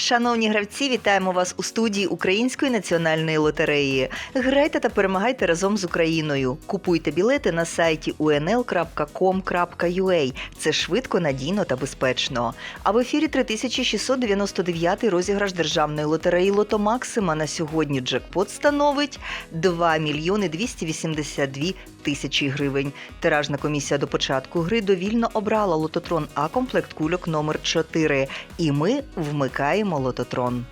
Шановні гравці, вітаємо вас у студії Української національної лотереї. Грайте та перемагайте разом з Україною. Купуйте білети на сайті unl.com.ua. Це швидко, надійно та безпечно. А в ефірі 3699 розіграш державної лотереї Лото Максима на сьогодні джекпот становить 2 мільйони 282 тисячі гривень. Тиражна комісія до початку гри довільно обрала лототрон А комплект кульок номер 4. І ми вмикаємо лототрон.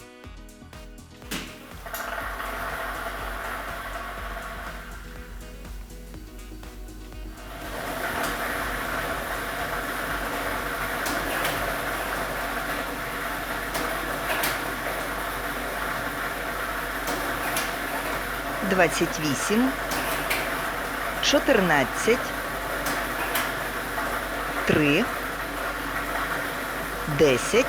Двадцять вісім, чотирнадцять, три, десять,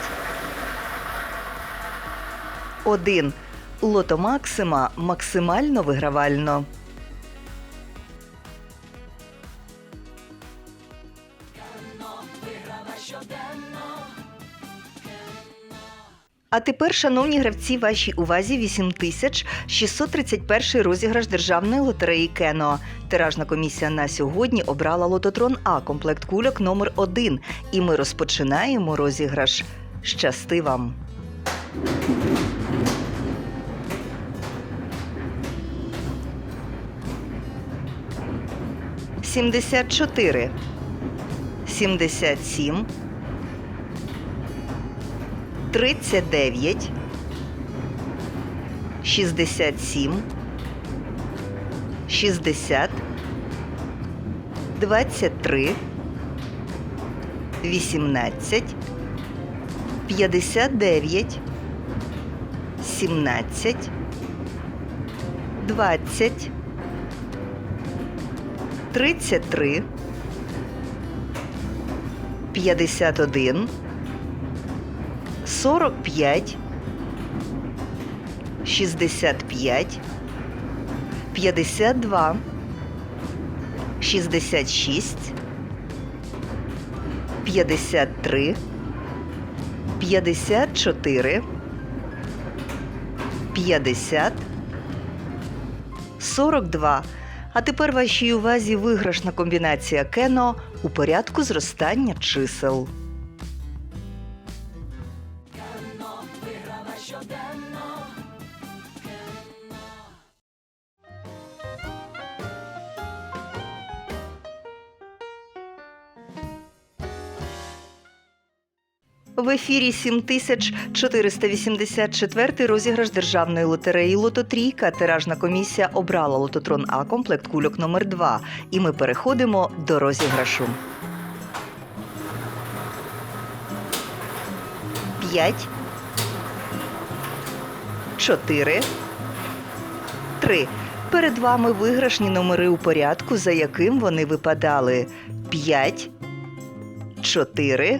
один. Лото Максима максимально вигравально. А тепер, шановні гравці, вашій увазі 8631 розіграш державної лотереї Кено. Тиражна комісія на сьогодні обрала лототрон А комплект кульок номер 1 І ми розпочинаємо розіграш. Щасти вам! Сімдесят чотири, сімдесят сім, тридцять дев'ять, шістдесят сім, шістдесят, двадцять три, вісімнадцять, п'ятдесят дев'ять, сімнадцять, двадцять. 33, 51, 45, 65, 52, 66, 53, 54, 50, 42. А тепер вашій увазі виграшна комбінація кено у порядку зростання чисел. В ефірі 7484 розіграш державної лотереї Лототрійка. Тиражна комісія обрала лототрон А комплект кульок номер 2 І ми переходимо до розіграшу. 5 4 3. Перед вами виграшні номери у порядку, за яким вони випадали. 5 4